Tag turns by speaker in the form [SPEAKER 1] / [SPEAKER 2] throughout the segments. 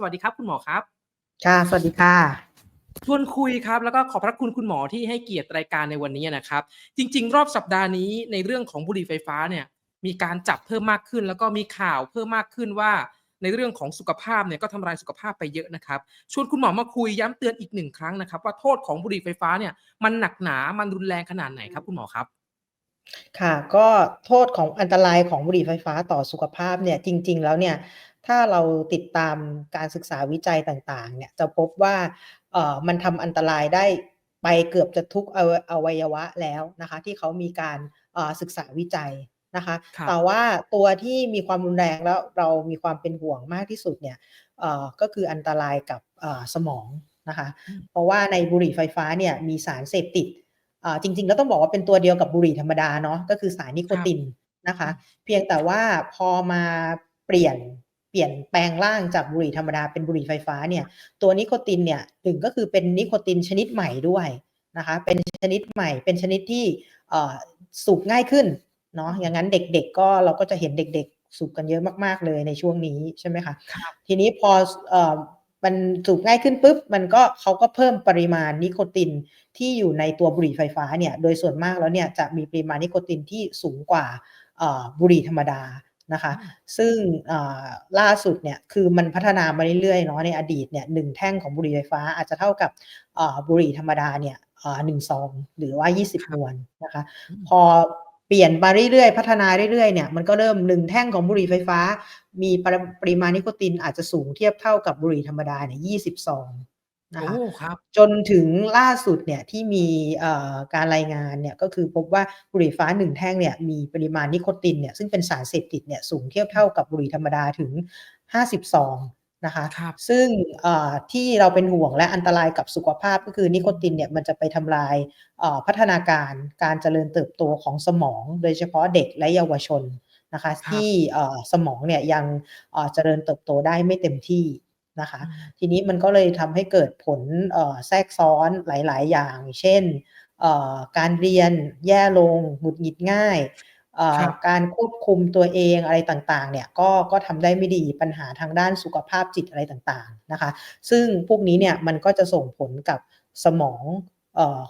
[SPEAKER 1] สวัสดีครับคุณหมอครับ
[SPEAKER 2] ค่ะ สวัสดีค่ะ
[SPEAKER 1] ชวนคุยครับ แล้วก็ขอบพระคุณคุณหมอที่ให้เกียรติรายการในวันนี้นะครับ จริง ๆ รอบสัปดาห์นี้ในเรื่องของบุหรี่ไฟฟ้าเนี่ย มีการจับเพิ่มมากขึ้น แล้วก็มีข่าวเพิ่มมากขึ้นว่าในเรื่องของสุขภาพเนี่ยก็ทำลายสุขภาพไปเยอะนะครับชวนคุณหมอมาคุยย้ำเตือนอีกหนึ่งครั้งนะครับ ว่าโทษของบุหรี่ไฟฟ้าเนี่ยมันหนักหนา มันรุนแรงขนาดไหนครับคุณหมอครับ?
[SPEAKER 2] ค่ะ ก็โทษของอันตรายของบุหรี่ไฟฟ้าต่อสุขภาพเนี่ยจริง ๆ แล้วเนี่ย ถ้าเราติดตามการศึกษาวิจัยต่างๆ เนี่ยจะพบว่าเอ่อมันทำอันตรายได้ไปเกือบจะทุกอวอวัยวะแล้วนะคะ ที่เขามีการเอ่อศึกษาวิจัยนะคะ
[SPEAKER 1] ครั
[SPEAKER 2] แต่
[SPEAKER 1] บ
[SPEAKER 2] ว่าตัวที่มีความรุนแรงแล้วเรามีความเป็นห่วงมากที่สุดเนี่ยเอ่อก็คืออันตรายกับเอ่อสมองนะคะ
[SPEAKER 1] อืม
[SPEAKER 2] เพราะว่าในบุหรี่ไฟฟ้าเนี่ยมีสารเสพติดอ่าจริง ๆ แล้วต้องบอกว่าเป็นตัวเดียวกับบุหรี่ธรรมดาเนาะก็คือสารนิโค
[SPEAKER 1] ครับ
[SPEAKER 2] ตินนะคะ
[SPEAKER 1] อืม
[SPEAKER 2] เพียงแต่ว่าพอมาเปลี่ยน เปลี่ยนแปลงร่างจากบุหรี่ธรรมดาเป็นบุหรี่ไฟฟ้าเนี่ย ตัวนิโคตินเนี่ย1ก็คือเป็นนิโคตินชนิดใหม่ด้วยนะคะ เป็นชนิดใหม่ เป็นชนิดที่เอ่อสูบง่ายขึ้นเนาะ อย่างงั้นเด็กๆก็เราก็จะเห็นเด็กๆ สูบกันเยอะมากๆเลยในช่วงนี้ใช่ไหมคะ
[SPEAKER 1] ครับ
[SPEAKER 2] ทีนี้พอสเอ่อมันสูบง่ายขึ้นปุ๊บ มันก็เขาก็เพิ่มปริมาณนิโคตินที่อยู่ในตัวบุหรี่ไฟฟ้าเนี่ย โดยส่วนมากแล้วเนี่ยจะมีปริมาณนิโคตินที่สูงกว่าเอ่อบุหรี่ธรรมดา นะคะ
[SPEAKER 1] อืม
[SPEAKER 2] ซึ่งอ่าล่าสุดเนี่ยคือมันพัฒนามาเรื่อยๆเนาะในอดีตเนี่ย1แท่งของบุหรี่ไฟฟ้าอาจจะเท่ากับอ่าบุหรี่ธรรมดาเนี่ยอ่า1ซองหรือว่า 20
[SPEAKER 1] ค
[SPEAKER 2] ม
[SPEAKER 1] รับ
[SPEAKER 2] วนนะคะ
[SPEAKER 1] อืม
[SPEAKER 2] พอเปลี่ยนมาเรื่อยๆ พัฒนาเรื่อยๆเนี่ยมันก็เริ่ม1แท่งของบุหรี่ไฟฟ้า มีปรปริมาณนิโคตินอาจจะสูงเทียบเท่ากับบุหรี่ธรรมดาเนี่ย20ซอง นะ
[SPEAKER 1] โอ้
[SPEAKER 2] คะ
[SPEAKER 1] ครับ
[SPEAKER 2] จนถึงล่าสุดเนี่ยที่มีเอ่อการรายงานเนี่ยก็คือพบว่าบุหรี่ไฟฟ้า1แท่งเนี่ยมีปริมาณนิโคตินเนี่ยซึ่งเป็นสารเสพติดเนี่ยสูงเทียบเท่ากับบุหรี่ธรรมดาถึง50ซองนะคะ
[SPEAKER 1] ครับ
[SPEAKER 2] ซึ่งอ่าที่เราเป็นห่วงและอันตรายกับสุขภาพก็คือนิโคตินเนี่ยมันจะไปทำลายเอ่อพัฒนาการการเจริญเติบโตของสมอง โดยเฉพาะเด็กและเยาวชนนะคะ
[SPEAKER 1] ครั
[SPEAKER 2] ที่
[SPEAKER 1] บ
[SPEAKER 2] เอ่อสมองเนี่ยยังเอ่อเจริญเติบโตได้ไม่เต็มที่ นะคะ
[SPEAKER 1] อืม
[SPEAKER 2] ทีนี้มันก็เลยทำให้เกิดผลเอ่อแทรกซ้อนหลาย ๆ อย่าง เช่นเอ่อการเรียนแย่ลงหงุดหงิดง่ายเอ่
[SPEAKER 1] ค
[SPEAKER 2] อ
[SPEAKER 1] รับ
[SPEAKER 2] การควบคุมตัวเองอะไรต่างๆ เนี่ยก็ก็ทำได้ไม่ดีปัญหาทางด้านสุขภาพจิตอะไรต่างๆนะคะ ซึ่งพวกนี้เนี่ยมันก็จะส่งผลกับสมองเอ่อ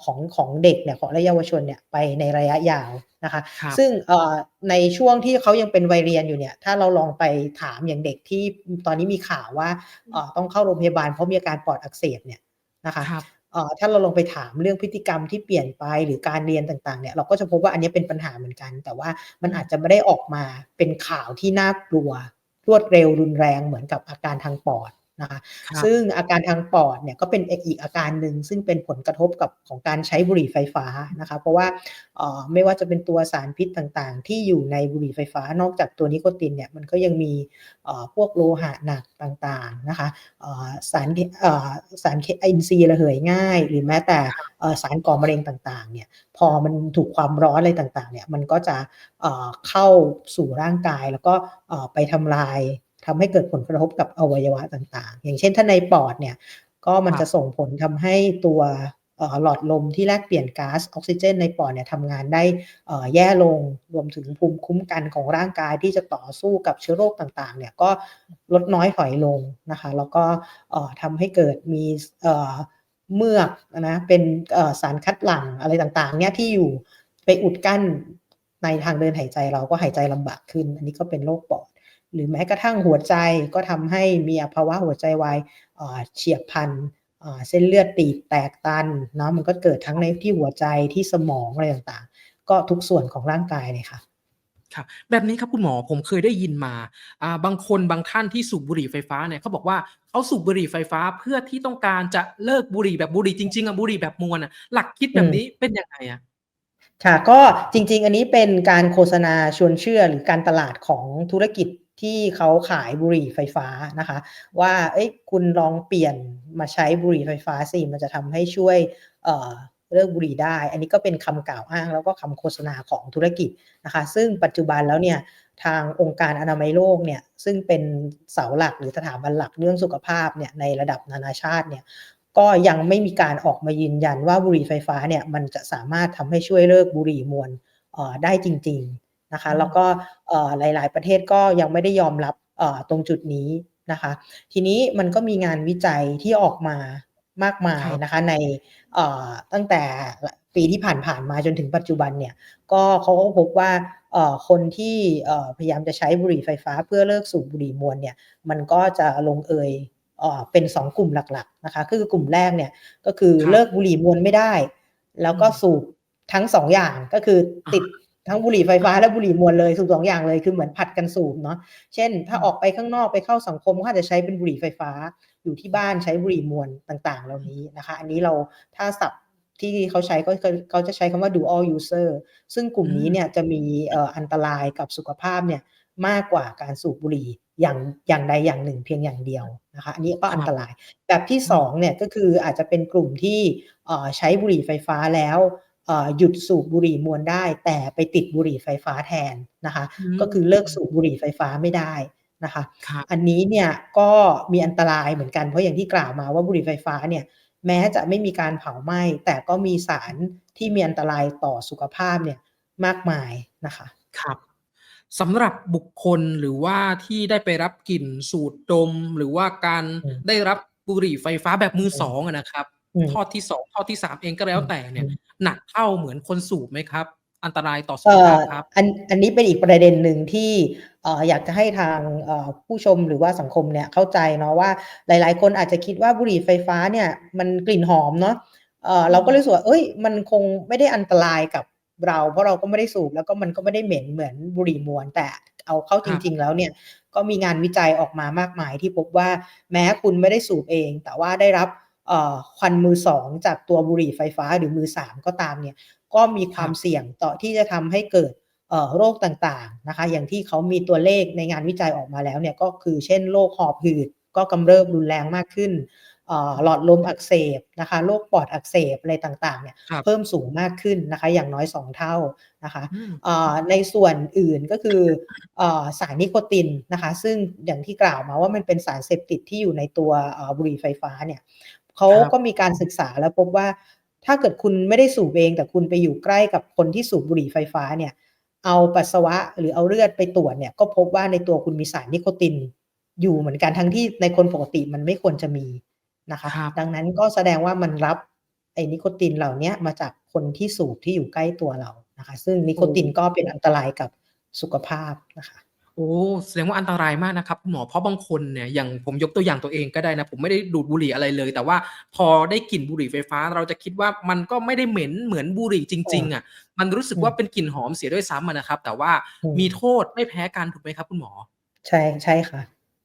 [SPEAKER 2] ของของเด็กเนี่ยของและเยาวชนเนี่ยไปในระยะยาวนะคะ
[SPEAKER 1] ครับ
[SPEAKER 2] ซึ่งเอ่อในช่วงที่เขายังเป็นวัยเรียนอยู่เนี่ยถ้าเราลองไปถามอย่างเด็กที่อืมตอนนี้มีข่าวว่าเอ่อต้องเข้าโรงพยาบาลเพราะมีอาการปอดอักเสบเนี่ยนะคะ
[SPEAKER 1] ครับ
[SPEAKER 2] เอ่อถ้าเราลองไปถามเรื่องพฤติกรรมที่เปลี่ยนไปหรือการเรียนต่างๆเนี่ยเราก็จะพบว่าอันเนี้ยเป็นปัญหาเหมือนกัน แต่ว่ามั
[SPEAKER 1] อื
[SPEAKER 2] นอาจ
[SPEAKER 1] ม
[SPEAKER 2] จะไม่ได้ออกมาเป็นข่าวที่น่ากลัวรวดเร็วรุนแรงเหมือนกับอาการทางปอด นะคะ
[SPEAKER 1] ครั
[SPEAKER 2] ซึ่
[SPEAKER 1] บ
[SPEAKER 2] งอาการทางปอดเนี่ยก็เป็นเอกอีกอาการหนึ่งซึ่งเป็นผลกระทบกับของการใช้บุหรี่ไฟฟ้านะคะเพราะว่าเอ่อไม่ว่าจะเป็นตัวสารพิษต่างๆ ที่อยู่ในบุหรี่ไฟฟ้านอกจากตัวนิโคตินเนี่ยมันก็ยังมีเอ่อพวกโลหะหนักต่างๆนะคะเอ่อสารเคเอ่อสารเคอินทรีย์ระเหยง่าย หรือแม้แต่
[SPEAKER 1] ครับ
[SPEAKER 2] เอ่อสารก่อมะเร็งต่างๆเนี่ยพอมันถูกความร้อนอะไรต่างๆเนี่ยมันก็จะเอ่อเข้าสู่ร่างกายแล้วก็เอ่อไปทำลาย ทำให้เกิดผลกระทบกับอวัยวะต่างๆ อย่างเช่นถ้าในปอดเนี่ยก็มันจะส่งผลทำให้ตัวหลอดลมที่แลกเปลี่ยนก๊าซออกซิเจนในปอดเนี่ยทำงานได้แย่ลงรวมถึงภูมิคุ้มกันของร่างกายที่จะต่อสู้กับเชื้อโรคต่างๆเนี่ยก็ลดน้อยถอยลงนะคะ แล้วก็ทำให้เกิดมีเมือกนะเป็นสารคัดหลั่งอะไรต่างๆเนี่ยที่อยู่ไปอุดกั้นในทางเดินหายใจเราก็หายใจลำบากขึ้น อันนี้ก็เป็นโรคปอด หรือแม้กระทั่งหัวใจก็ทำให้มีภาวะหัวใจวายเอ่อเฉียบพลันอ่าเส้นเลือดตีบแตกตันเนาะมันก็เกิดทั้งในที่หัวใจที่สมองอะไรต่างๆ ก็ทุกส่วนของร่างกายเลยค่ะ
[SPEAKER 1] ครับแบบนี้ครับคุณหมอผมเคยได้ยินมาอ่าบางคนบางท่านที่สูบบุหรี่ไฟฟ้าเนี่ยเขาบอกว่าเขาสูบบุหรี่ไฟฟ้าเพื่อที่ต้องการจะเลิกบุหรี่แบบบุหรี่จริงๆอะบุหรี่แบบมวนอะหลักคิด
[SPEAKER 2] อืม
[SPEAKER 1] แบบนี้เป็นยังไงอะ?
[SPEAKER 2] ค่ะก็จริง ๆ อันนี้เป็นการโฆษณาชวนเชื่อหรือการตลาดของธุรกิจ ที่เขาขายบุหรี่ไฟฟ้านะคะ ว่าเฮ้ยคุณลองเปลี่ยนมาใช้บุหรี่ไฟฟ้าสิมันจะทำให้ช่วยเอ่อเลิกบุหรี่ได้ อันนี้ก็เป็นคำกล่าวอ้างแล้วก็คำโฆษณาของธุรกิจนะคะ ซึ่งปัจจุบันแล้วเนี่ยทางองค์การอนามัยโลกเนี่ยซึ่งเป็นเสาหลักหรือสถาบันหลักเรื่องสุขภาพเนี่ยในระดับนานาชาติเนี่ยก็ยังไม่มีการออกมายืนยันว่าบุหรี่ไฟฟ้าเนี่ยมันจะสามารถทำให้ช่วยเลิกบุหรี่มวนเอ่อได้จริง ๆ นะคะ
[SPEAKER 1] อื
[SPEAKER 2] แล้ว
[SPEAKER 1] ม
[SPEAKER 2] ก็เอ่อหลาย ๆ ประเทศก็ยังไม่ได้ยอมรับเอ่อตรงจุดนี้นะคะ ทีนี้มันก็มีงานวิจัยที่ออกมามากมาย
[SPEAKER 1] ครับ
[SPEAKER 2] นะคะในเอ่อตั้งแต่ปีที่ผ่านๆมาจนถึงปัจจุบันเนี่ยก็เขาก็พบว่าเอ่อคนที่เอ่อพยายามจะใช้บุหรี่ไฟฟ้า เพื่อเลิกสูบบุหรี่มวลเนี่ยมันก็จะลงเอยเอ่อเป็นสองกลุ่มหลักๆนะคะคือกลุ่มแรกเนี่ยก็คือ
[SPEAKER 1] ครับ
[SPEAKER 2] เลิกบุหรี่มวลไม่ได้ แล้วก็
[SPEAKER 1] อืม
[SPEAKER 2] สูบทั้งสองอย่างก็คือติด ทั้งบุหรี่ไฟฟ้าและบุหรี่มวลเลยสูบสองอย่างเลยคือเหมือนผัดกันสูบเนาะเช่น ถ้า
[SPEAKER 1] อืม
[SPEAKER 2] ออกไปข้างนอกไปเข้าสังคมก็อาจจะใช้เป็นบุหรี่ไฟฟ้า อยู่ที่บ้านใช้บุหรี่มวลต่างๆ เหล่านี้นะคะ อันนี้เราถ้าศัพท์ที่เขาใช้ก็คือเขาจะใช้คำว่า dual user ซึ่งกลุ่มนี้เนี่ยจะมีเอ่ออันตรายกับสุขภาพเนี่ยมากกว่าการสูบบุหรี่อย่างอย่างใดอย่างหนึ่งเพียงอย่างเดียวนะคะอันนี้ก็อันตรายแบบที่สองเนี่ยก็คืออาจจะเป็นกลุ่มที่เอ่อใช้บุหรี่ไฟฟ้าแล้วเอ่อ หยุดสูบบุหรี่มวลได้ แต่ไปติดบุหรี่ไฟฟ้าแทนนะคะ
[SPEAKER 1] ม
[SPEAKER 2] ก็คือเลิกสูบบุหรี่ไฟฟ้าไม่ได้นะคะ
[SPEAKER 1] ครับ
[SPEAKER 2] อันนี้เนี่ยก็มีอันตรายเหมือนกันเพราะอย่างที่กล่าวมาว่าบุหรี่ไฟฟ้าเนี่ยแม้จะไม่มีการเผาไหม้แต่ก็มีสารที่มีอันตรายต่อสุขภาพเนี่ยมากมายนะคะ
[SPEAKER 1] ครับสำหรับบุคคลหรือว่าที่ได้ไปรับกลิ่นสูดดม หรือว่าการ
[SPEAKER 2] อืม
[SPEAKER 1] ได้รับบุหรี่ไฟฟ้าแบบมือ
[SPEAKER 2] อืม
[SPEAKER 1] สองอะนะครับ
[SPEAKER 2] อืม
[SPEAKER 1] ทอดที่สองทอดที่สามเองก็แล้วแต่เนี่ย
[SPEAKER 2] อืม
[SPEAKER 1] หนักเท่าเหมือนคนสูบไหมครับ อันตรายต่อสุ
[SPEAKER 2] เอ่
[SPEAKER 1] ข
[SPEAKER 2] อ
[SPEAKER 1] ภาพครับ
[SPEAKER 2] อันอันนี้เป็นอีกประเด็นหนึ่งที่เอ่ออยากจะให้ทางเอ่อผู้ชมหรือว่าสังคมเนี่ยเข้าใจเนาะว่าหลาย ๆ คนอาจจะคิดว่าบุหรี่ไฟฟ้าเนี่ยมันกลิ่นหอมเนาะเอ่อเราก็รู้สึกว่าเอ้ย มันคงไม่ได้อันตรายกับเรา เพราะเราก็ไม่ได้สูบแล้วก็มันก็ไม่ได้เหม็นเหมือนบุหรี่มวลแต่เอาเข้า
[SPEAKER 1] ค
[SPEAKER 2] จ
[SPEAKER 1] รับ
[SPEAKER 2] ริง ๆ แล้วเนี่ยก็มีงานวิจัยออกมามากมายที่พบว่าแม้คุณไม่ได้สูบเอง แต่ว่าได้รับเอ่อ ควันมือสองจากตัวบุหรี่ไฟฟ้าหรือมือสามก็ตามเนี่ยก็มีความเสี่ยงต่อที่จะทำให้เกิดเอ่อโรคต่างๆนะคะอย่างที่เขามีตัวเลขในงานวิจัยออกมาแล้วเนี่ยก็คือเช่นโรคหอบหืดก็กำเริบรุนแรงมากขึ้นเอ่อหลอดลมอักเสบนะคะโรคปอดอักเสบอะไรต่างๆเนี่ย
[SPEAKER 1] ครับ
[SPEAKER 2] เพิ่มสูงมากขึ้นนะคะอย่างน้อย 2 เท่านะคะ
[SPEAKER 1] อืม
[SPEAKER 2] เอ่อในส่วนอื่นก็คือเอ่อสารนิโคตินนะคะซึ่งอย่างที่กล่าวมาว่ามันเป็นสารเสพติดที่อยู่ในตัวเอ่อบุหรี่ไฟฟ้าเนี่ย เขา
[SPEAKER 1] ครับ
[SPEAKER 2] ก็มีการศึกษาแล้วพบว่า ถ้าเกิดคุณไม่ได้สูบเอง แต่คุณไปอยู่ใกล้กับคนที่สูบบุหรี่ไฟฟ้าเนี่ย เอาปัสสาวะหรือเอาเลือดไปตรวจเนี่ยก็พบว่าในตัวคุณมีสารนิโคตินอยู่เหมือนกันทั้งที่ในคนปกติมันไม่ควรจะมีนะคะ
[SPEAKER 1] ครับ
[SPEAKER 2] ดังนั้นก็แสดงว่ามันรับไอ้นิโคตินเหล่าเนี้ยมาจากคนที่สูบที่อยู่ใกล้ตัวเรานะคะ ซึ่งนิโคตินก็เป็นอันตรายกับสุขภาพนะคะ
[SPEAKER 1] โอ้แสดงว่าอันตรายมากนะครับคุณหมอเพราะบางคนเนี่ยอย่างผมยกตัวอย่างตัวเองก็ได้นะ ผมไม่ได้ดูดบุหรี่อะไรเลย แต่ว่าพอได้กลิ่นบุหรี่ไฟฟ้า เราจะคิดว่ามันก็ไม่ได้เหม็นเหมือนบุหรี่จริง ๆอะมันรู้สึกว่าเป็นกลิ่นหอมเสียด้วยซ้ำอะนะครับ แต่ว่า
[SPEAKER 2] อืม
[SPEAKER 1] มีโทษไม่แพ้กันถูกไหมครับ คุณหมอ
[SPEAKER 2] ใช่ใช่ค่ะ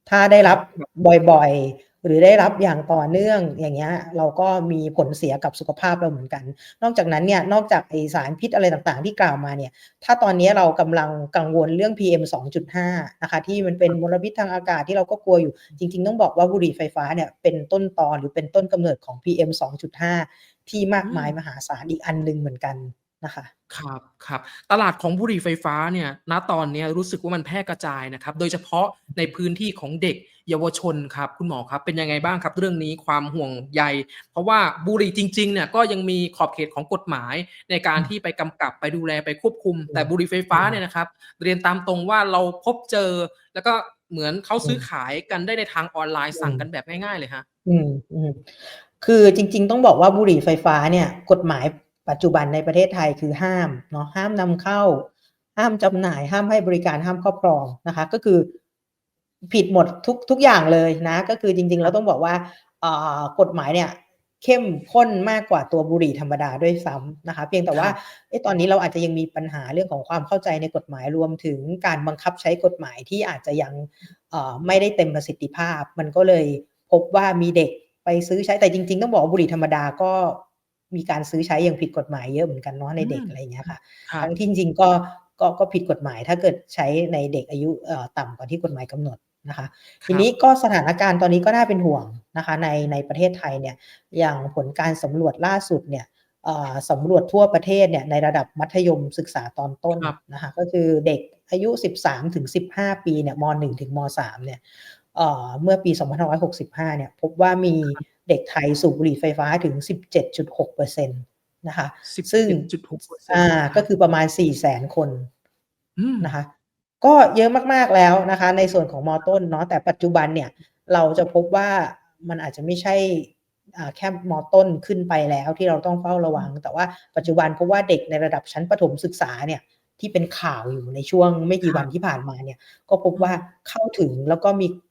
[SPEAKER 2] ถ้าได้รับ
[SPEAKER 1] ครับ
[SPEAKER 2] บ่อยๆ หรือได้รับอย่างต่อเนื่องอย่างเงี้ยเราก็มีผลเสียกับสุขภาพเราเหมือนกัน นอกจากนั้นเนี่ยนอกจากไอสารพิษอะไรต่างๆ ที่กล่าวมาเนี่ยถ้าตอนนี้เรากำลังกังวลเรื่อง PM 2.5 นะคะที่มันเป็นมลพิษทางอากาศที่เราก็กลัวอยู่ จริง ๆ ต้องบอกว่าบุหรี่ไฟฟ้าเนี่ยเป็นต้นตอหรือเป็นต้นกำเนิดของ PM 2.5 ที่มากมาย
[SPEAKER 1] อืม
[SPEAKER 2] มหาศาลอีกอันหนึ่งเหมือนกัน นะคะ
[SPEAKER 1] ครับครับตลาดของบุหรี่ไฟฟ้าเนี่ยณตอนเนี้ยรู้สึกว่ามันแพร่กระจายนะครับ โดยเฉพาะในพื้นที่ของเด็กเยาวชนครับคุณหมอครับเป็นยังไงบ้างครับ เรื่องนี้ความห่วงใย เพราะว่าบุหรี่จริงๆเนี่ยก็ยังมีขอบเขตของกฎหมายในการที่ไปกำกับไปดูแลไปควบคุม แต่บุหรี่ไฟฟ้าเนี่ยนะครับเรียนตามตรงว่าเราพบเจอ แล้วก็เหมือนเขาซื้อขายกันได้ในทางออนไลน์สั่งกันแบบง่ายๆเลยฮะ
[SPEAKER 2] อืมอืมคือจริง ๆ ต้องบอกว่าบุหรี่ไฟฟ้าเนี่ย กฎหมาย ปัจจุบันในประเทศไทยคือห้ามเนาะห้ามนำเข้า ห้ามจำหน่าย ห้ามให้บริการห้ามครอบครองนะคะ ก็คือผิดหมดทุกทุกอย่างเลยนะ ก็คือจริงๆเราต้องบอกว่าเอ่อกฎหมายเนี่ยเข้มข้นมากกว่าตัวบุหรี่ธรรมดาด้วยซ้ำนะคะ เพียงแต่ว่า
[SPEAKER 1] ครับ
[SPEAKER 2] เอ้ตอนนี้เราอาจจะยังมีปัญหาเรื่องของความเข้าใจในกฎหมายรวมถึงการบังคับใช้กฎหมายที่อาจจะยังเอ่อไม่ได้เต็มประสิทธิภาพ มันก็เลยพบว่ามีเด็กไปซื้อใช้แต่จริง ๆ ต้องบอกว่าบุหรี่ธรรมดาก็ มีการซื้อใช้อย่างผิดกฎหมายเยอะเหมือนกันเนาะในเด็ก
[SPEAKER 1] อืม
[SPEAKER 2] อะไรอย่างเงี้ยค่ะ
[SPEAKER 1] ครับ
[SPEAKER 2] ทั้งที่จริงๆก็ก็ก็ผิดกฎหมายถ้าเกิดใช้ในเด็กอายุเอ่อต่ำกว่าที่กฎหมายกำหนดนะคะทีนี้ก็สถานการณ์ตอนนี้ก็น่าเป็นห่วงนะคะในในประเทศไทยเนี่ยอย่างผลการสำรวจล่าสุดเนี่ยเอ่อสำรวจทั่วประเทศเนี่ยในระดับมัธยมศึกษาตอนต้น
[SPEAKER 1] ครับ
[SPEAKER 2] นะคะก็คือเด็กอายุ 13ถึง15 ปีเนี่ยม .1 ถึงม .3 เนี่ยเอ่อเมื่อปี 2565 เนี่ยพบว่ามี เด็กไทยสูบบุหรี่ไฟฟ้าถึง 17.6%นะคะซึ่ง
[SPEAKER 1] 17.6%
[SPEAKER 2] อ่าก็คือประมาณ400,000คน
[SPEAKER 1] อืม
[SPEAKER 2] นะคะ ก็เยอะมากๆแล้วนะคะ ในส่วนของมต้นเนาะแต่ปัจจุบันเนี่ย เราจะพบว่ามันอาจจะไม่ใช่อ่าแค่มต้นขึ้นไปแล้วที่เราต้องเฝ้าระวัง แต่ว่าปัจจุบันเพราะว่าเด็กในระดับชั้นประถมศึกษาเนี่ยที่เป็นข่าวอยู่ในช่วงไม่กี่
[SPEAKER 1] ครับ
[SPEAKER 2] วันที่ผ่านมาเนี่ย ก็พบว่า
[SPEAKER 1] อืม
[SPEAKER 2] เข้าถึงแล้วก็มีเอ่อ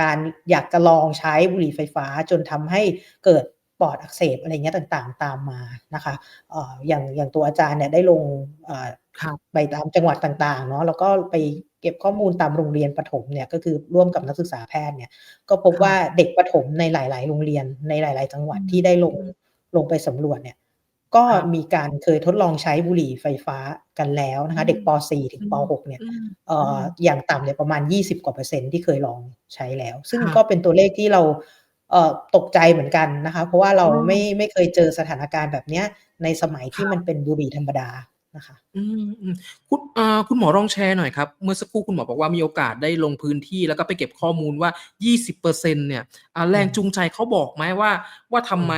[SPEAKER 2] การอยากจะลองใช้บุหรี่ไฟฟ้าจนทำให้เกิดปอดอักเสบอะไรเงี้ยต่างๆ ตามมานะคะเอ่ออย่างอย่างตัวอาจารย์เนี่ยได้ลงเอ่อ
[SPEAKER 1] ครับ
[SPEAKER 2] ไปตามจังหวัดต่างๆเนาะแล้วก็ไปเก็บข้อมูลตามโรงเรียนประถมเนี่ยก็คือร่วมกับนักศึกษาแพทย์เนี่ยก็พบ
[SPEAKER 1] ครับ
[SPEAKER 2] ว่าเด็กประถมในหลาย ๆ โรงเรียนในหลาย ๆ จังหวัดที่ได้ลง
[SPEAKER 1] อืม
[SPEAKER 2] ลงไปสำรวจเนี่ย ก็
[SPEAKER 1] ครับ
[SPEAKER 2] มีการเคยทดลองใช้บุหรี่ไฟฟ้ากันแล้วนะคะ
[SPEAKER 1] อืม
[SPEAKER 2] เด็กป .4 ถึงป .6 เนี่ย
[SPEAKER 1] อืม
[SPEAKER 2] เอ่อออย่างต่ำเนี่ยประมาณ 20 กว่าเปอร์เซ็นต์ที่เคยลองใช้แล้ว ซึ่ง
[SPEAKER 1] ครับ
[SPEAKER 2] ก็เป็นตัวเลขที่เราเอ่อตกใจเหมือนกันนะคะ เพราะว่าเรา
[SPEAKER 1] อืม
[SPEAKER 2] ไม่ไม่เคยเจอสถานการณ์แบบเนี้ยในสมัยที่
[SPEAKER 1] ครับ
[SPEAKER 2] มันเป็นบุหรี่ธรรมดา นะคะ
[SPEAKER 1] อืมอืมคุณอ่าคุณหมอลองแชร์หน่อยครับ เมื่อสักครู่คุณหมอบอกว่ามีโอกาสได้ลงพื้นที่ แล้วก็ไปเก็บข้อมูลว่า 20%เนี่ยอ่าแรงจูงใจเขาบอกไหมว่า ว่าทำไม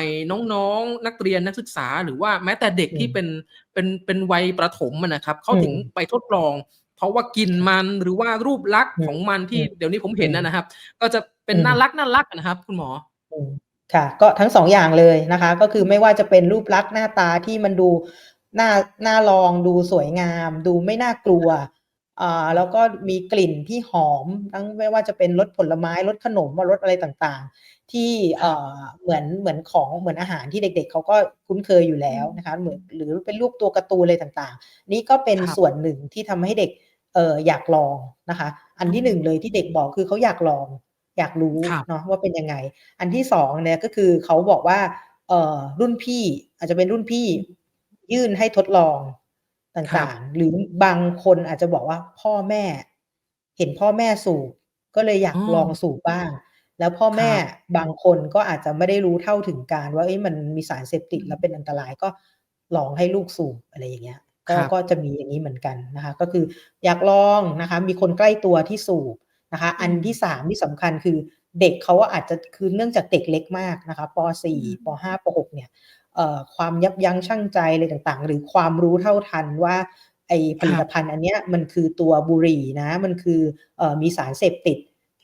[SPEAKER 1] น้องๆ นักเรียนนักศึกษา หรือว่าแม้แต่เด็ก
[SPEAKER 2] อืม
[SPEAKER 1] ที่เป็นเป็นเป็นวัยประถมอะนะครับเขาถึง
[SPEAKER 2] อืม
[SPEAKER 1] ไปทดลอง เพราะว่ากลิ่นมันหรือว่ารูปลักษณ์
[SPEAKER 2] อืม
[SPEAKER 1] ของมันที่
[SPEAKER 2] อืม
[SPEAKER 1] เดี๋ยวนี้ผมเห็น
[SPEAKER 2] อืม
[SPEAKER 1] นะนะครับ ก็จะเป็น
[SPEAKER 2] อืม
[SPEAKER 1] น่ารักน่ารักอะนะครับ คุณหมอ
[SPEAKER 2] อืมค่ะ ก็ทั้งสองอย่างเลยนะคะ ก็คือไม่ว่าจะเป็นรูปลักษณ์หน้าตาที่มันดู น่าน่าลองดูสวยงาม ดูไม่น่ากลัวอ่าแล้วก็มีกลิ่นที่หอมทั้งไม่ว่าจะเป็นรสผลไม้รสขนมรสอะไรต่างๆ ที่เอ่อเหมือนเหมือนของเหมือนอาหารที่เด็ก ๆเขาก็คุ้นเคยอยู่แล้วนะคะเหมือนหรือเป็นรูปตัวการ์ตูนอะไรต่างๆ นี่ก็เป็น
[SPEAKER 1] ครับ
[SPEAKER 2] ส่วนหนึ่งที่ทำให้เด็กเอ่ออยากลองนะคะ อันที่หนึ่งเลยที่เด็กบอกคือเขาอยากลอง อยากรู้
[SPEAKER 1] ครับ
[SPEAKER 2] เนาะว่าเป็นยังไง อันที่สองเนี่ยก็คือเขาบอกว่าเอ่อรุ่นพี่อาจจะเป็นรุ่นพี่ ยื่นให้ทดลอง
[SPEAKER 1] ครั
[SPEAKER 2] ต่า
[SPEAKER 1] บ
[SPEAKER 2] งๆ หรือบางคนอาจจะบอกว่าพ่อแม่ เห็นพ่อแม่สูบก็เลยอยาก
[SPEAKER 1] อ๋อ
[SPEAKER 2] ลองสูบบ้าง แล้วพ่อแม่
[SPEAKER 1] ครับ
[SPEAKER 2] บางคนก็อาจจะไม่ได้รู้เท่าถึงการ ว่าเอ้ยมันมีสารเสพติด
[SPEAKER 1] อืม
[SPEAKER 2] แล้วเป็นอันตรายก็ลองให้ลูกสูบอะไรอย่างเงี้ยก็
[SPEAKER 1] ครับ
[SPEAKER 2] ก็จะมีอย่างนี้เหมือนกันนะคะ ก็คืออยากลองนะคะ มีคนใกล้ตัวที่สูบนะคะ อัน
[SPEAKER 1] อืม
[SPEAKER 2] ที่สามที่สำคัญคือเด็กเขาอาจจะคือเนื่องจากเด็กเล็กมากนะคะป
[SPEAKER 1] อืม
[SPEAKER 2] .4 ป .5 ป .6 เนี่ยเอ่อ ความยับยั้งชั่งใจอะไรต่างๆ หรือความรู้เท่าทันว่าไอผลิ
[SPEAKER 1] ค
[SPEAKER 2] ต
[SPEAKER 1] รับ
[SPEAKER 2] ภัณฑ์อันเนี้ยมันคือตัวบุหรี่นะ มันคือเอ่อมีสารเสพติด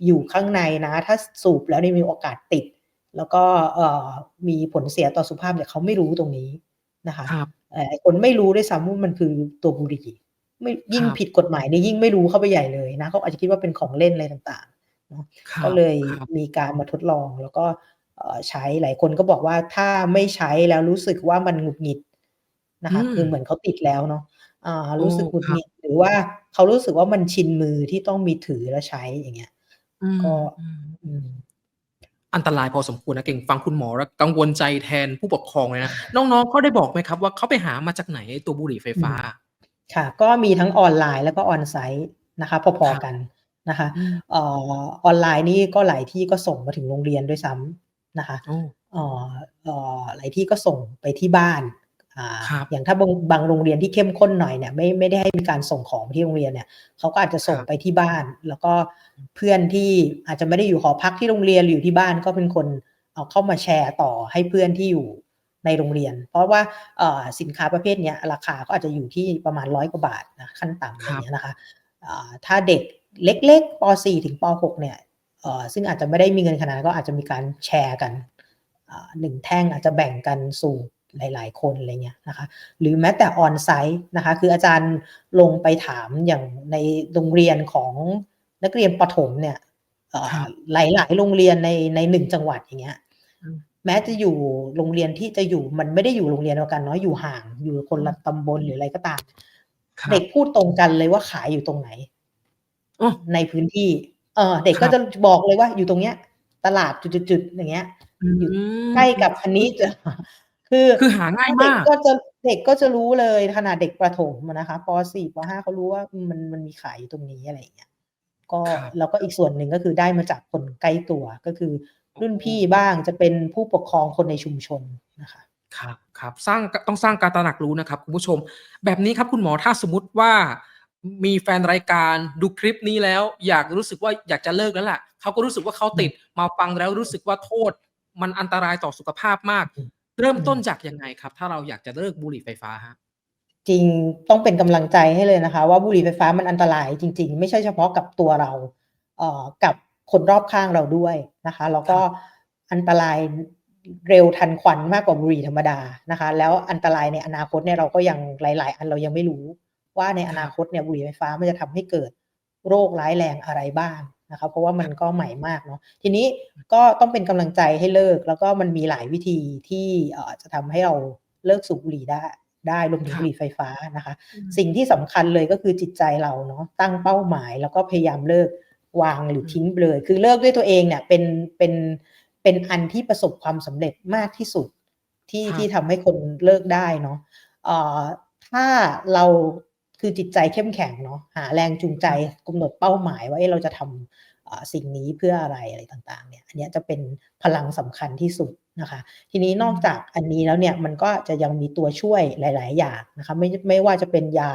[SPEAKER 2] อยู่ข้างในนะ ถ้าสูบแล้วเนี่ยมีโอกาสติด แล้วก็เอ่อมีผลเสียต่อสุขภาพเนี่ยเขาไม่รู้ตรงนี้นะคะ
[SPEAKER 1] ครับ
[SPEAKER 2] เอ่อไอ้คนไม่รู้ด้วยซ้ำว่ามันคือตัวบุหรี่ไม่ยิ่ง
[SPEAKER 1] ครับ
[SPEAKER 2] ผิดกฎหมายเนี่ยยิ่งไม่รู้เข้าไปใหญ่เลยนะเขาอาจจะคิดว่าเป็นของเล่นอะไรต่างๆเนาะ
[SPEAKER 1] ครั
[SPEAKER 2] ก็
[SPEAKER 1] บ
[SPEAKER 2] เลย
[SPEAKER 1] ครับ
[SPEAKER 2] มีการมาทดลองแล้วก็เอ่อ ใช้หลายคนก็บอกว่าถ้าไม่ใช้แล้วรู้สึกว่ามันหงุดหงิดนะคะ
[SPEAKER 1] อืม
[SPEAKER 2] คือเหมือนเขาติดแล้วเนาะอ่า
[SPEAKER 1] โอ้
[SPEAKER 2] รู้สึกหงุด
[SPEAKER 1] ครั
[SPEAKER 2] ห
[SPEAKER 1] บ
[SPEAKER 2] งิดหรือว่าเขารู้สึกว่ามันชินมือที่ต้องมีถือและใช้อย่างเงี้ย
[SPEAKER 1] อืม
[SPEAKER 2] ก็
[SPEAKER 1] อืม
[SPEAKER 2] อืม
[SPEAKER 1] อันตรายพอสมควรนะเก่งฟังคุณหมอแล้วกังวลใจแทนผู้ปกครองเลยนะน้องๆเขาได้บอกไหมครับว่าเขาไปหามาจากไหนไอ้ตัวบุหรี่ไฟฟ้า
[SPEAKER 2] ค่ะ ก็มีทั้งออนไลน์แล้วก็ออนไซต์นะคะพอ
[SPEAKER 1] ครับ
[SPEAKER 2] ๆกันนะคะ
[SPEAKER 1] อืม
[SPEAKER 2] เอ่อออนไลน์นี่ก็หลายที่ก็ส่งมาถึงโรงเรียนด้วยซ้ำ นะคะ
[SPEAKER 1] โอ้
[SPEAKER 2] เอ่อเอ่อหลายที่ก็ส่งไปที่บ้านอ่า
[SPEAKER 1] ครับ
[SPEAKER 2] อย่างถ้าบางบางโรงเรียนที่เข้มข้นหน่อยเนี่ยไม่ไม่ได้ให้มีการส่งของไปที่โรงเรียนเนี่ยเขาก็อาจจะส่ง
[SPEAKER 1] ครับ
[SPEAKER 2] ไปที่บ้าน แล้วก็เพื่อนที่อาจจะไม่ได้อยู่หอพักที่โรงเรียนหรืออยู่ที่บ้านก็เป็นคนเอาเข้ามาแชร์ต่อให้เพื่อนที่อยู่ในโรงเรียน เพราะว่าเอ่อสินค้าประเภทเนี้ยราคาก็อาจจะอยู่ที่ประมาณร้อยกว่าบาทนะขั้นต่ำอะไรอย่างเงี้ยนะคะอ่าถ้าเด็กเล็กๆป .4 ถึงป .6 เนี่ยเอ่อ ซึ่งอาจจะไม่ได้มีเงินขนาดนั้นก็อาจจะมีการแชร์กันอ่าหนึ่งแท่งอาจจะแบ่งกันสู่หลาย ๆ คนอะไรเงี้ยนะคะ หรือแม้แต่ออนไซต์นะคะ คืออาจารย์ลงไปถามอย่างในโรงเรียนของนักเรียนประถมเนี่ยเอ่อ
[SPEAKER 1] ครับ
[SPEAKER 2] หลายๆโรงเรียนในในหนึ่งจังหวัดอย่างเงี้ย
[SPEAKER 1] อืม
[SPEAKER 2] แม้จะอยู่โรงเรียนที่จะอยู่มันไม่ได้อยู่โรงเรียนเดียวกันเนาะอยู่ห่างอยู่คนละตำบลหรืออะไรก็ตาม
[SPEAKER 1] ครับ
[SPEAKER 2] เด็กพูดตรงกันเลยว่าขายอยู่ตรงไหน
[SPEAKER 1] อ๋อ
[SPEAKER 2] ในพื้นที่ เออเด็ก
[SPEAKER 1] ครั
[SPEAKER 2] ก็
[SPEAKER 1] บ
[SPEAKER 2] จะบอกเลยว่าอยู่ตรงเนี้ย ตลาดจุดๆๆอย่างเงี้ย อยู่
[SPEAKER 1] ม
[SPEAKER 2] ใกล้กับอันนี้จะคือ
[SPEAKER 1] คือหาง่าย
[SPEAKER 2] เด็ก
[SPEAKER 1] มาก
[SPEAKER 2] ก็จะเด็กก็จะรู้เลยขนาดเด็กประถมอะนะคะป .4 ป .5 เขารู้ว่าอืมมันมันมีขายอยู่ตรงนี้อะไรอย่างเงี้ยก็
[SPEAKER 1] ครับ
[SPEAKER 2] แล้วก็อีกส่วนหนึ่งก็คือได้มาจากคนใกล้ตัวก็คือ รุ่นพี่บ้างจะเป็นผู้ปกครองคนในชุมชนนะคะ
[SPEAKER 1] ครับครับสร้างต้องสร้างการตระหนักรู้นะครับคุณผู้ชม แบบนี้ครับคุณหมอถ้าสมมติว่า มีแฟนรายการดูคลิปนี้แล้ว อยากรู้สึกว่าอยากจะเลิกแล้วล่ะเขาก็รู้สึกว่าเขาติดมาฟังแล้วรู้สึกว่าโทษ มันอันตรายต่อสุขภาพมาก
[SPEAKER 2] อืม
[SPEAKER 1] เริ่มต้นจากยังไงครับ ถ้าเราอยากจะเลิกบุหรี่ไฟฟ้าฮะ
[SPEAKER 2] จริงต้องเป็นกำลังใจให้เลยนะคะ ว่าบุหรี่ไฟฟ้ามันอันตรายจริง ๆ ไม่ใช่เฉพาะกับตัวเราเอ่อกับคนรอบข้างเราด้วยนะคะ แล้วก็อันตรายเร็วทันควันมากกว่าบุหรี่ธรรมดานะคะ แล้วอันตรายในอนาคตเนี่ยเราก็ยังหลาย ๆ อันเรายังไม่รู้ ว่าในอนาคตเนี่ยบุหรี่ไฟฟ้ามันจะทำให้เกิดโรคร้ายแรงอะไรบ้างนะคะเพราะว่ามันก็ใหม่มากเนาะทีนี้ก็ต้องเป็นกำลังใจให้เลิก แล้วก็มันมีหลายวิธีที่เอ่อจะทำให้เราเลิกสูบบุหรี่ได้ได้รวมถึง
[SPEAKER 1] ครับ
[SPEAKER 2] บุหรี่ไฟฟ้านะคะ
[SPEAKER 1] อืม
[SPEAKER 2] สิ่งที่สำคัญเลยก็คือจิตใจเราเนาะตั้งเป้าหมาย แล้วก็พยายามเลิกวางหรือทิ้งไปเลย คือเลิกด้วยตัวเองเนี่ยเป็นเป็นเป็นอันที่ประสบความสำเร็จมากที่สุดที่
[SPEAKER 1] ครับ
[SPEAKER 2] ที่ทำให้คนเลิกได้เนาะเอ่อถ้าเรา คือจิตใจเข้มแข็งเนาะหาแรงจูงใจกำหนดเป้าหมายว่าเอ๊ะเราจะทำเอ่อสิ่งนี้เพื่ออะไรอะไรต่างๆเนี่ยอันเนี้ยจะเป็นพลังสำคัญที่สุดนะคะ ทีนี้นอกจากอันนี้แล้วเนี่ยมันก็จะยังมีตัวช่วยหลาย ๆ อย่างนะคะไม่ไม่ว่าจะเป็นยา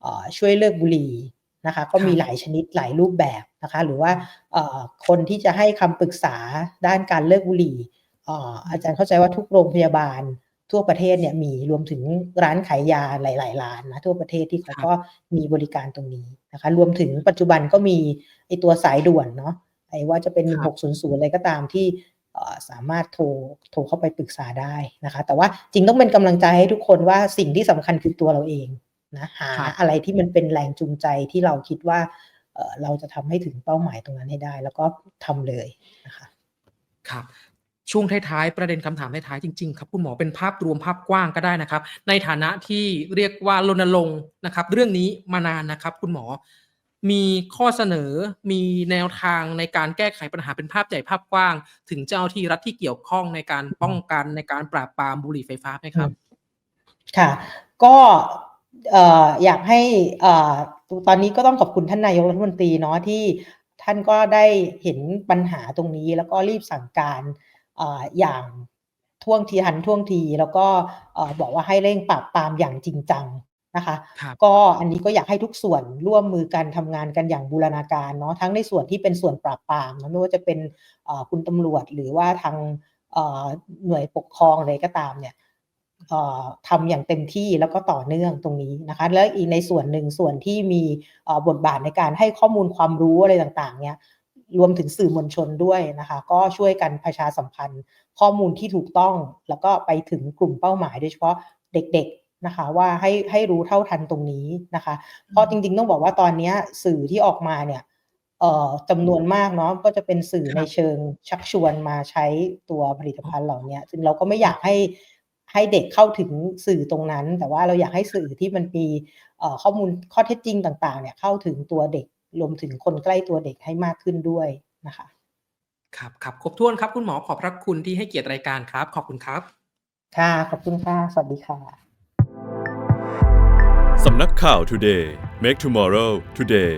[SPEAKER 2] เอ่อช่วยเลิกบุหรี่นะคะก็มี
[SPEAKER 1] ครับ
[SPEAKER 2] หลายชนิดหลายรูปแบบนะคะหรือว่าเอ่อคนที่จะให้คำปรึกษาด้านการเลิกบุหรี่เอ่ออาจารย์เข้าใจว่าทุกโรงพยาบาล ทั่วประเทศเนี่ยมีรวมถึงร้านขายยาหลาย ๆ ร้านนะทั่วประเทศที่เขา
[SPEAKER 1] ครับ
[SPEAKER 2] ก็มีบริการตรงนี้นะคะรวมถึงปัจจุบันก็มีไอตัวสายด่วนเนาะไอว่าจะเป็น
[SPEAKER 1] ครับ
[SPEAKER 2] 1600 อะไรก็ตามที่เอ่อสามารถโทรโทรเข้าไปปรึกษาได้นะคะ แต่ว่าจริงต้องเป็นกำลังใจให้ทุกคนว่าสิ่งที่สำคัญคือตัวเราเองนะหา
[SPEAKER 1] ครับ
[SPEAKER 2] อะไรที่มันเป็นแรงจูงใจที่เราคิดว่าเอ่อเราจะทำให้ถึงเป้าหมายตรงนั้นให้ได้ แล้วก็ทำเลยนะคะ
[SPEAKER 1] ครับ ช่วงท้ายๆ ประเด็นคำถามท้ายๆจริงๆครับคุณหมอเป็นภาพรวมภาพกว้างก็ได้นะครับ ในฐานะที่เรียกว่ารณรงค์นะครับ เรื่องนี้มานานนะครับ คุณหมอ มีข้อเสนอมีแนวทางในการแก้ไขปัญหาเป็นภาพใหญ่ภาพกว้าง ถึงเจ้าที่รัฐที่เกี่ยวข้องในการป้องกันในการปราบปรามบุหรี่ไฟฟ้าไหมครับ
[SPEAKER 2] ค่ะ ก็อยากให้ตอนนี้ก็ต้องขอบคุณท่านนายกรัฐมนตรีเนาะที่ท่านก็ได้เห็นปัญหาตรงนี้แล้วก็รีบสั่งการ อ่ออย่างท่วงทีทันท่วงที แล้วก็เอ่อบอกว่าให้เร่งปราบปรามอย่างจริงจังนะคะ
[SPEAKER 1] ครับ
[SPEAKER 2] ก็อันนี้ก็อยากให้ทุกส่วนร่วมมือกันทำงานกันอย่างบูรณาการเนาะทั้งในส่วนที่เป็นส่วนปราบปรามนะไม่ว่าจะเป็นเอ่อคุณตำรวจหรือว่าทางเอ่อหน่วยปกครองอะไรก็ตามเนี่ยเอ่อทำอย่างเต็มที่แล้วก็ต่อเนื่องตรงนี้นะคะแล้วอีกในส่วนหนึ่งส่วนที่มีเอ่อบทบาทในการให้ข้อมูลความรู้อะไรต่างๆเนี่ย รวมถึงสื่อมวลชนด้วยนะคะ ก็ช่วยกันประชาสัมพันธ์ ข้อมูลที่ถูกต้อง แล้วก็ไปถึงกลุ่มเป้าหมาย โดยเฉพาะเด็กๆนะคะ ว่าให้ให้รู้เท่าทันตรงนี้นะคะ เพราะจริงๆ ต้องบอกว่าตอนนี้สื่อที่ออกมาเนี่ยจำนวนมากเนาะก็จะเป็นสื่อในเชิงชักชวนมาใช้ตัวผลิตภัณฑ์เหล่านี้ซึ่งเราก็ไม่อยากให้ให้เด็กเข้าถึงสื่อตรงนั้น แต่ว่าเราอยากให้สื่อที่มันมีข้อมูลข้อเท็จจริงต่าง ๆ เนี่ยเข้าถึงตัวเด็ก รวมถึงคนใกล้ตัวเด็กให้มากขึ้นด้วยนะคะ
[SPEAKER 1] ครับครับครบถ้วนครับคุณหมอขอบพระคุณที่ให้เกียรติรายการครับ ขอบคุณครับ
[SPEAKER 2] ค่ะ ขอบคุณค่ะ สวัสดีค่ะ
[SPEAKER 3] สำนักข่าว Today Make Tomorrow Today